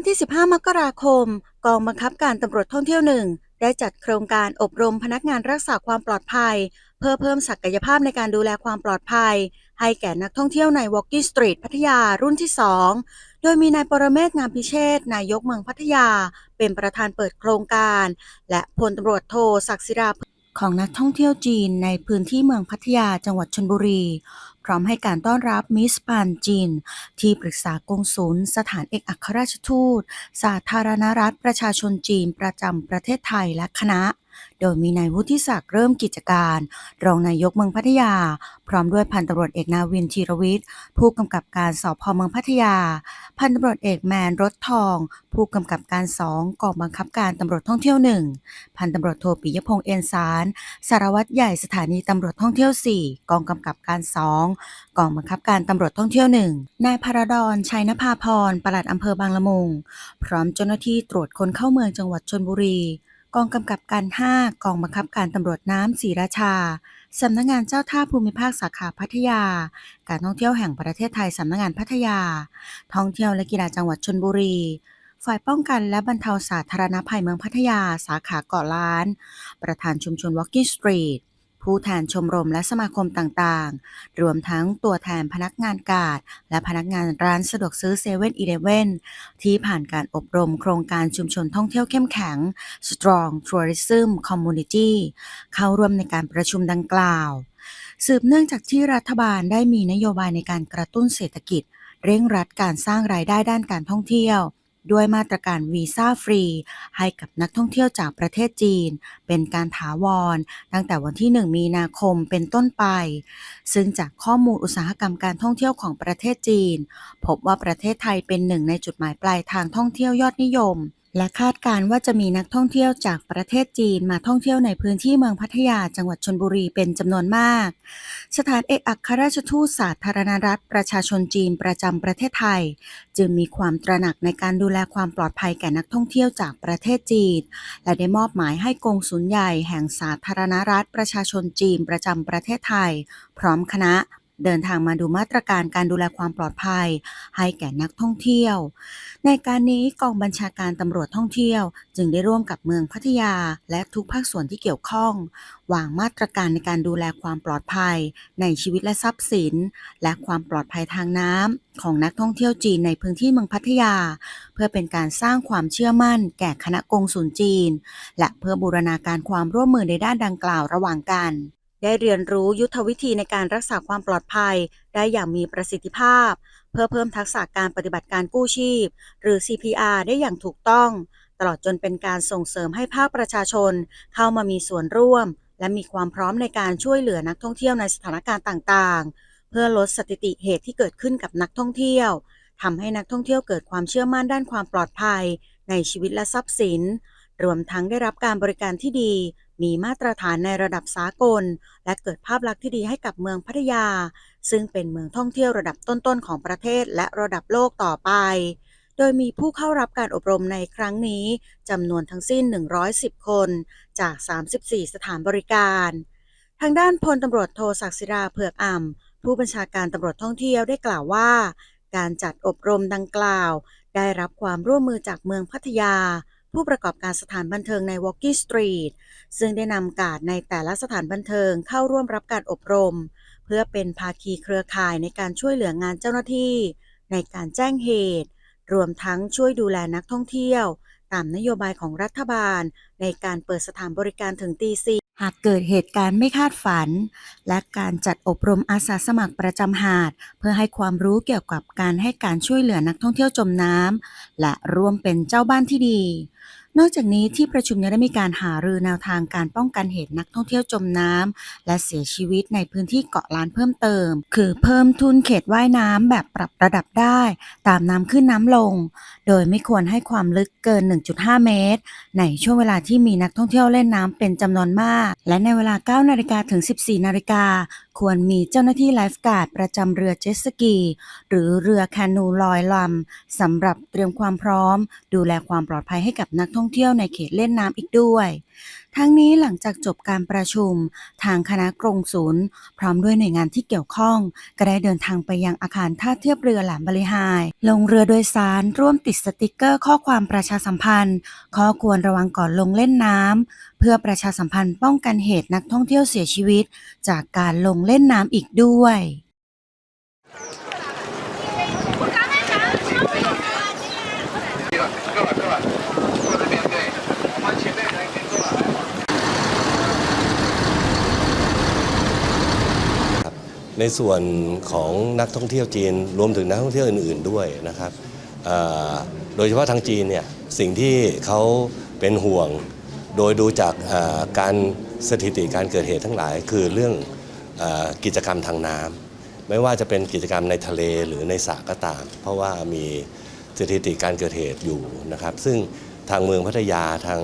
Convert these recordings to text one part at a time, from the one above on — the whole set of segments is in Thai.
ันที่ 15 มกราคม กองบังคับการตำรวจท่องเที่ยวหนึ่งได้จัดโครงการอบรมพนักงานรักษาความปลอดภัย เพื่อเพิ่มศักยภาพในการดูแลความปลอดภัย ให้แก่นักท่องเที่ยวใน Walking Street พัทยารุ่นที่ 2 โดยมีนายปรเมศงามพิเชษนายกเมืองพัทยา เป็นประธานเปิดโครงการ และพลตำรวจโทศักดิ์ศิราของนักท่องเที่ยวจีนในพื้นที่เมืองพัทยาจังหวัดชลบุรี ร้อมให้การต้อนรับมิสปานจีนที่ปรึกษากงสุลสถานเอกอัครราชทูต สาธารณรัฐประชาชนจีนประจำประเทศไทยและคณะ โดยมีนายวุฒิศักดิ์เริ่มกิจการ รองนายกเมืองพัทยา พร้อมด้วยพันตำรวจเอกนาวินธีรวิทย์ ผู้กำกับการสพเมืองพัทยา พันตำรวจเอกแมนรถทอง ผู้กำกับการสองกองบังคับการตำรวจท่องเที่ยวหนึ่งพันตำรวจโทปิยพงษ์เอ็นสาร สารวัตรใหญ่สถานีตำรวจท่องเที่ยว 4 กองกำกับการ2กองบังคับการตำรวจท่องเที่ยว1นายพารดอนชัยนภาพรปลัดอำเภอบางละมุง พร้อมเจ้าหน้าที่ตรวจคนเข้าเมืองจังหวัดชลบุรี กองกำกับการ 5 กองบังคับการตำรวจน้ำศรีราชา สำนักงานเจ้าท่าภูมิภาคสาขาพัทยา การท่องเที่ยวแห่งประเทศไทยสำนักงานพัทยา ท่องเที่ยวและกีฬาจังหวัดชนบุรี ฝ่ายป้องกันและบรรเทาสาธารณภัยเมืองพัทยา สาขาเกาะล้าน ประธานชุมชน Walking Street ผู้แทนชมรมและสมาคมต่างๆ รวมทั้งตัวแทนพนักงานการดและพนักงานร้านสะดวกซื้อ7 e เ e ่ e อที่ผ่านการอบรมโครงการชุมชนท่องเที่ยวเข้มแข็ง Strong Tourism Community เข้าร่วมในการประชุมดังกล่าว สืบเนื่องจากที่รัฐบาลได้มีนโยบายในการกระตุ้นเศรษฐกิจ เร่งรัดการสร้างรายได้ด้านการท่องเที่ยว ด้วยมาตรการวีซ่าฟรี ให้กับนักท่องเที่ยวจากประเทศจีน เป็นการถาวร ตั้งแต่วันที่ 1 มีนาคมเป็นต้นไป ซึ่งจากข้อมูลอุตสาหกรรมการท่องเที่ยวของประเทศจีน พบว่าประเทศไทยเป็นหนึ่งในจุดหมายปลายทางท่องเที่ยวยอดนิยม และคาดการณ์ว่าจะมีนักท่องเที่ยวจากประเทศจีนมาท่องเที่ยวในพื้นที่เมืองพัทยาจังหวัดชลบุรีเป็นจำนวนมาก สถานเอกอัครราชทูตสาธารณรัฐประชาชนจีนประจำประเทศไทย จึงมีความตระหนักในการดูแลความปลอดภัยแก่นักท่องเที่ยวจากประเทศจีน และได้มอบหมายให้กงสุลใหญ่แห่งสาธารณรัฐประชาชนจีนประจำประเทศไทย พร้อมคณะ เดินทางมาดูมาตรการการดูแลความปลอดภัย ให้แก่นักท่องเที่ยว ในการนี้กองบัญชาการตำรวจท่องเที่ยว จึงได้ร่วมกับเมืองพัทยา และทุกภาคส่วนที่เกี่ยวข้อง วางมาตรการในการดูแลความปลอดภัย ในชีวิตและทรัพย์สิน และความปลอดภัยทางน้ำของนักท่องเที่ยวจีนในพื้นที่เมืองพัทยา เพื่อเป็นการสร้างความเชื่อมั่น แก่คณะกงสุลจีน และเพื่อบูรณาการความร่วมมือในด้านดังกล่าวระหว่างกัน ได้เรียนรู้ยุทธวิธีในการรักษาความปลอดภัย ได้อย่างมีประสิทธิภาพ เพื่อเพิ่มทักษะการปฏิบัติการกู้ชีพ หรือ CPR ได้อย่างถูกต้อง ตลอดจนเป็นการส่งเสริมให้ภาคประชาชน เข้ามามีส่วนร่วม และมีความพร้อมในการช่วยเหลือนักท่องเที่ยวในสถานการณ์ต่างๆ เพื่อลดสถิติเหตุที่เกิดขึ้นกับนักท่องเที่ยวทำให้นักท่องเที่ยวเกิดความเชื่อมั่นด้านความปลอดภัย ในชีวิตและทรัพย์สิน รวมทั้งได้รับการบริการที่ดี มีมาตรฐานในระดับสากล และเกิดภาพลักษณ์ที่ดีให้กับเมืองพัทยา ซึ่งเป็นเมืองท่องเที่ยวระดับต้นๆของประเทศและระดับโลกต่อไป โดยมีผู้เข้ารับการอบรมในครั้งนี้จำนวนทั้งสิ้น 110 คน จาก 34 สถานบริการ ทางด้านพลตำรวจโทศักดิ์ศิราเผือกอ่ำผู้บัญชาการตำรวจท่องเที่ยวได้กล่าวว่า การจัดอบรมดังกล่าว ได้รับความร่วมมือจากเมืองพัทยา ผู้ประกอบการสถานบันเทิงใน Walking Street ซึ่งได้นำการในแต่ละสถานบันเทิงเข้าร่วมรับการอบรม เพื่อเป็นภาคีเครือข่ายในการช่วยเหลืองานเจ้าหน้าที่ ในการแจ้งเหตุ รวมทั้งช่วยดูแลนักท่องเที่ยว ตามนโยบายของรัฐบาล ในการเปิดสถานบริการถึงตีสี่ หากเกิดเหตุการณ์ไม่คาดฝัน และการจัดอบรมอาสาสมัครประจำหาด เพื่อให้ความรู้เกี่ยวกับการให้การช่วยเหลือนักท่องเที่ยวจมน้ำและร่วมเป็นเจ้าบ้านที่ดี นอกจากนี้ที่ประชุมยังได้มีการหารือแนวทางการป้องกันเหตุนักท่องเที่ยวจมน้ำและเสียชีวิตในพื้นที่เกาะล้านเพิ่มเติม คือเพิ่มทุนเขตว่ายน้ำแบบปรับระดับได้ ตามน้ำขึ้นน้ำลง โดยไม่ควรให้ความลึกเกิน 1.5 เมตร ในช่วงเวลาที่มีนักท่องเที่ยวเล่นน้ำเป็นจำนวนมาก และในเวลา 9 นาฬิกาถึง 14 นาฬิกาควรมีเจ้าหน้าที่ไลฟ์การ์ดประจำเรือเจ็ตสกี หรือเรือแคนูลอยลำสำหรับเตรียมความพร้อม ดูแลความปลอดภัยให้กับนักท่องเที่ยวในเขตเล่นน้ำอีกด้วย ทั้งนี้หลังจากจบการประชุม ทางคณะกรงศูนย์ พร้อมด้วยหน่วยงานที่เกี่ยวข้อง ก็ได้เดินทางไปยังอาคารท่าเทียบเรือแหลมบริหาย ลงเรือโดยสารร่วมติดสติกเกอร์ข้อความประชาสัมพันธ์ ข้อควรระวังก่อนลงเล่นน้ำเพื่อประชาสัมพันธ์ป้องกันเหตุนักท่องเที่ยวเสียชีวิต จากการลงเล่นน้ำอีกด้วย ในส่วนของนักท่องเที่ยวจีน รวมถึงนักท่องเที่ยวอื่น ๆด้วยนะครับโดยเฉพาะทางจีนเนี่ยสิ่งที่เขาเป็นห่วง โดยดูจากการสถิติการเกิดเหตุทั้งหลาย คือเรื่องออกิจกรรมทางน้ำไม่ว่าจะเป็นกิจกรรมในทะเลหรือในสระก็ตาม เพราะว่ามีสถิติการเกิดเหตุอยู่นะครับ ซึ่งทางเมืองพัทยาทาง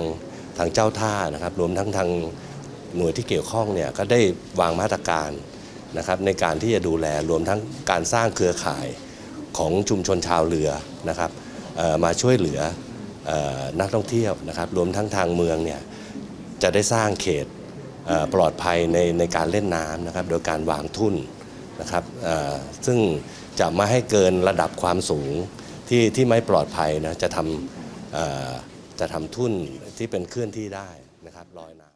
ทางเจ้าท่านะครับ รวมทั้งทางหน่วยที่เกี่ยวข้องเนี่ยก็ได้วางมาตรการ นะครับในการที่จะดูแลรวมทั้งการสร้างเครือข่ายของชุมชนชาวเรือนะครับมาช่วยเหลืออนักท่องเที่ยวนะครับรวมทั้งทางเมืองเนี่ยจะได้สร้างเขตปลอดภัยในในการเล่นน้ำนะครับโดยการวางทุ่นนะครับซึ่งจะไม่ให้เกินระดับความสูงที่ที่ไม่ปลอดภัยนะจะทำจะทำทุ่นที่เป็นเคลื่อนที่ได้นะครับลอยน้ำ